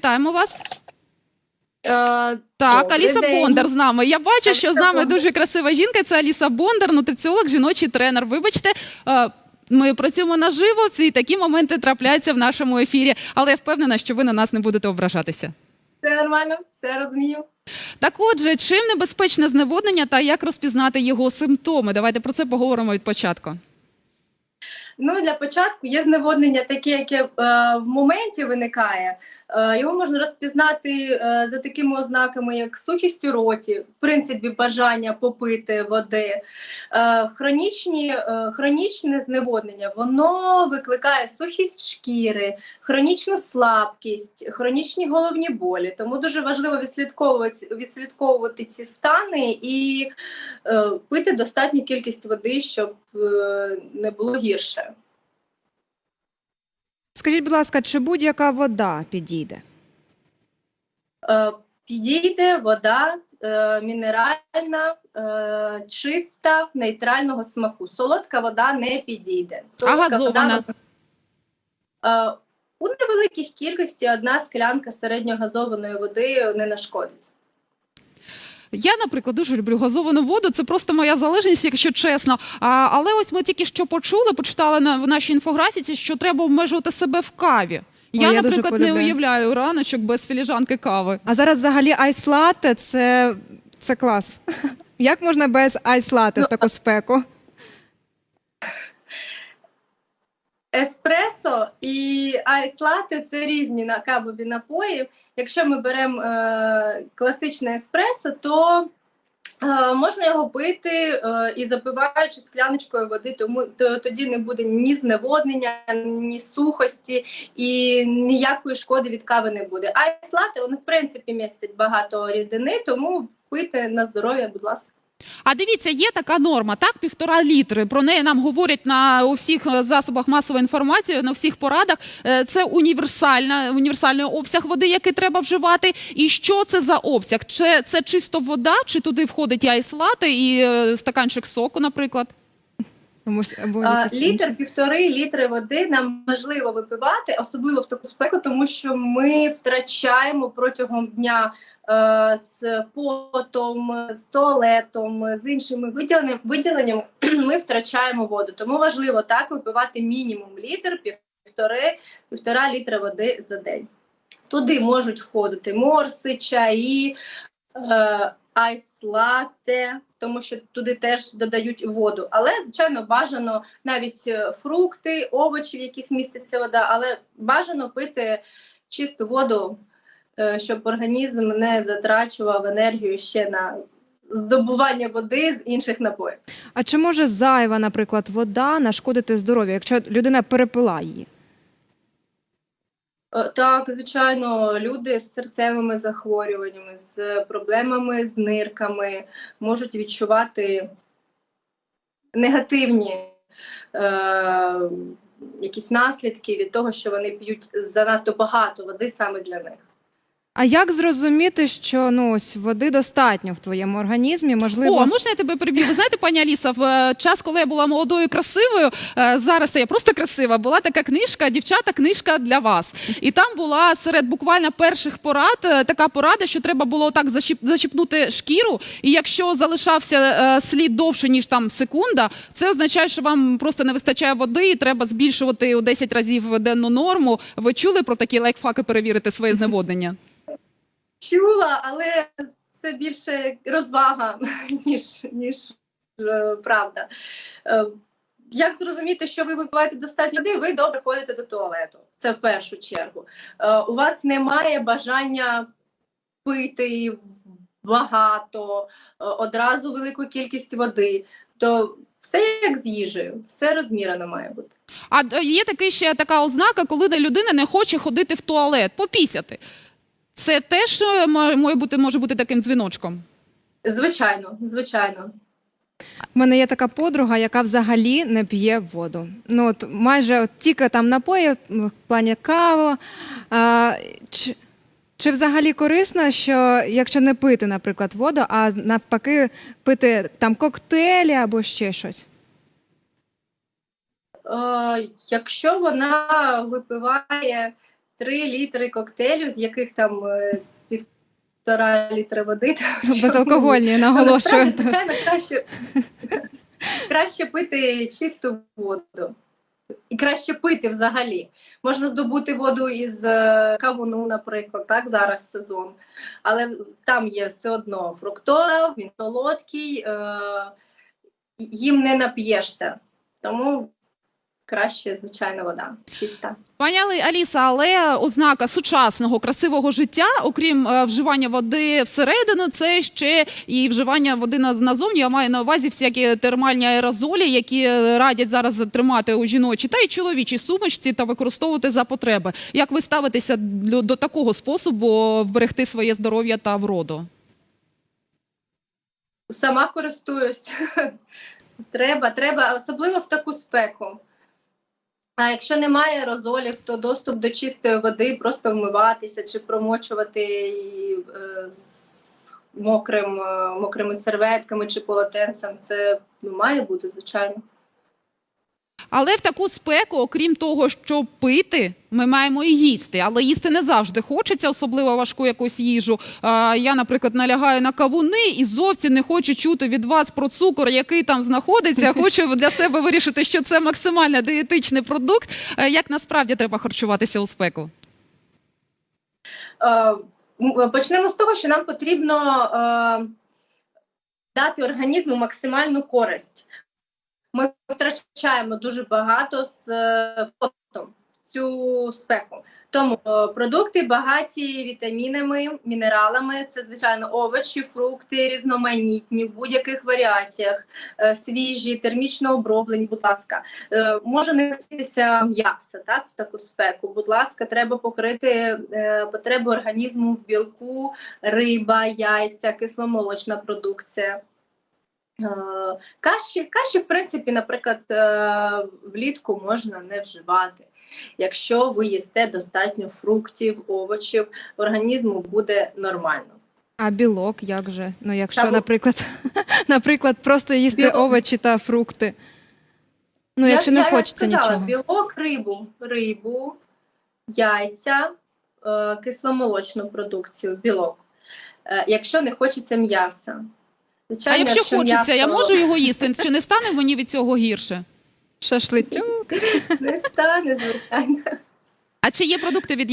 вітаємо вас. Е, Так, Аліса день. Бондар з нами. Я бачу, що з нами Бондар. дуже красива жінка. Це Аліса Бондар, нутриціолог, жіночий тренер. Вибачте. е, Ми працюємо наживо, і такі моменти трапляються в нашому ефірі, але я впевнена, що ви на нас не будете ображатися. Все нормально, все розумію. Так, отже, чим небезпечне зневоднення та як розпізнати його симптоми? Давайте про це поговоримо від початку. Ну для початку є зневоднення, таке, яке е, в моменті виникає. Е, його можна розпізнати е, за такими ознаками, як сухість у роті, в принципі, бажання попити води. Е, хронічні, е, хронічне зневоднення воно викликає сухість шкіри, хронічну слабкість, хронічні головні болі. Тому дуже важливо відслідковувати, відслідковувати ці стани і е, пити достатню кількість води, щоб е, не було гірше. Скажіть, будь ласка, чи будь-яка вода підійде? Е, Підійде вода е, мінеральна, е, чиста, нейтрального смаку. Солодка вода не підійде. Солодка газована? Вода, у невеликих кількості одна склянка середньогазованої води не нашкодить. Я, наприклад, дуже люблю газовану воду. Це просто моя залежність, якщо чесно. А, але ось ми тільки що почули, почитали на в нашій інфографіці, що треба обмежувати себе в каві. Я, Ой, я наприклад, не уявляю раночок без філіжанки кави. А зараз взагалі айс-латте – це, це клас. Як можна без айс-латте в Ну, таку спеку? Еспресо і айс-латте – це різні кавові напої. Якщо ми беремо е, класичне еспресо, то е, можна його пити е, і запиваючи скляночкою води, тому то, тоді не буде ні зневоднення, ні сухості і ніякої шкоди від кави не буде. Айс-латте, воно в принципі містить багато рідини, тому пити на здоров'я, будь ласка. А дивіться, є така норма, так, півтора літри. Про неї нам говорять на у всіх е, засобах масової інформації, на всіх порадах. Е, Це універсальна, універсальний обсяг води, який треба вживати. І що це за обсяг? Чи це чисто вода, чи туди входить і айслати, і е, стаканчик соку, наприклад? А, Літр, півтори літри води нам важливо випивати, особливо в таку спеку, тому що ми втрачаємо протягом дня з потом, з туалетом, з іншими виділенням, виділенням ми втрачаємо воду. Тому важливо так випивати мінімум літр, півтори, півтора літра води за день. Туди можуть входити морси, чаї, е, айс-латте, тому що туди теж додають воду. Але, звичайно, бажано навіть е, фрукти, овочі, в яких міститься вода, але бажано пити чисту воду, е, щоб організм не затрачував енергію ще на здобування води з інших напоїв. А чи може зайва, наприклад, вода нашкодити здоров'ю, якщо людина перепила її? Е, Так, звичайно, люди з серцевими захворюваннями, з проблемами з нирками можуть відчувати негативні е, якісь наслідки від того, що вони п'ють занадто багато води саме для них. А як зрозуміти, що ну ось води достатньо в твоєму організмі? Можливо, О, можна я тебе переб'ю? Ви знаєте, пані Аліса, в е, час, коли я була молодою красивою, е, зараз я просто красива, була така книжка, дівчата, книжка для вас. І там була серед буквально перших порад е, така порада, що треба було так зачіпнути шкіру. І якщо залишався слід довше, ніж там секунда, це означає, що вам просто не вистачає води, і треба збільшувати у 10 разів денну норму. Ви чули про такі лайфхаки перевірити своє зневоднення? Чула, але це більше розвага, ніж, ніж е, правда. Е, як зрозуміти, що ви випиваєте достатньо води, ви добре ходите до туалету. Це в першу чергу. Е, у вас немає бажання пити багато, одразу велику кількість води. То все як з їжею, все розмірено має бути. А є таки ще така ознака, коли людина не хоче ходити в туалет, попісяти. Це теж може бути, може бути таким дзвіночком. Звичайно, звичайно. в мене є така подруга, яка взагалі не п'є воду. Ну от майже от тільки там напої в плані каву. А, чи, чи взагалі корисно, що якщо не пити, наприклад, воду, а навпаки пити там коктейлі або ще щось? Е, якщо вона випиває 3 літри коктейлю, з яких там е, півтора літра води. Безалкогольні, наголошую. насправді, звичайно, краще, краще пити чисту воду. І краще пити взагалі. Можна здобути воду із е, кавуну, наприклад, так, зараз сезон. Але там є все одно фруктова, він солодкий, е, їм не нап'єшся. Тому краще, звичайно, вода чиста. Пані Аліса, але ознака сучасного красивого життя, окрім е, вживання води всередину, це ще і вживання води назовні. Я маю на увазі всякі термальні аерозолі, які радять зараз тримати у жіночій та й чоловічій сумочці та використовувати за потреби. Як ви ставитеся до такого способу вберегти своє здоров'я та вроду? Сама користуюсь. треба, треба, особливо в таку спеку. А якщо немає аерозолів, то доступ до чистої води, просто вмиватися чи промочувати її е, з мокрим, е, мокрими серветками чи полотенцем, це ну, має бути, звичайно. Але в таку спеку, окрім того, що пити, ми маємо і їсти. Але їсти не завжди хочеться, особливо важку якусь їжу. Я, наприклад, налягаю на кавуни і зовсім не хочу чути від вас про цукор, який там знаходиться. Хочу для себе вирішити, що це максимально дієтичний продукт. Е, Як насправді треба харчуватися у спеку? Е, Почнемо з того, що нам потрібно е, дати організму максимальну користь. Ми втрачаємо дуже багато з е, потом в цю спеку. Тому е, продукти багаті вітамінами, мінералами. Це звичайно овочі, фрукти, різноманітні в будь-яких варіаціях, е, свіжі, термічно оброблені. Будь ласка, може не хотітися м'яса, так в таку спеку. Будь ласка, треба покрити потреби організму в білку, риба, яйця, кисломолочна продукція. Е, Каші, каші, в принципі, наприклад, е, влітку можна не вживати. Якщо ви їсте достатньо фруктів, овочів, організму буде нормально. А білок як же? Ну, якщо, Та, наприклад, наприклад, просто їсти Білок- овочі та фрукти. Ну, якщо не я хочеться сказала, нічого. Білок, рибу, рибу, яйця, е, кисломолочну продукцію, білок. Якщо не хочеться м'яса. А якщо, якщо хочеться, я можу його їсти? Чи не стане мені від цього гірше? Шашличок. не стане, звичайно. А чи є продукти від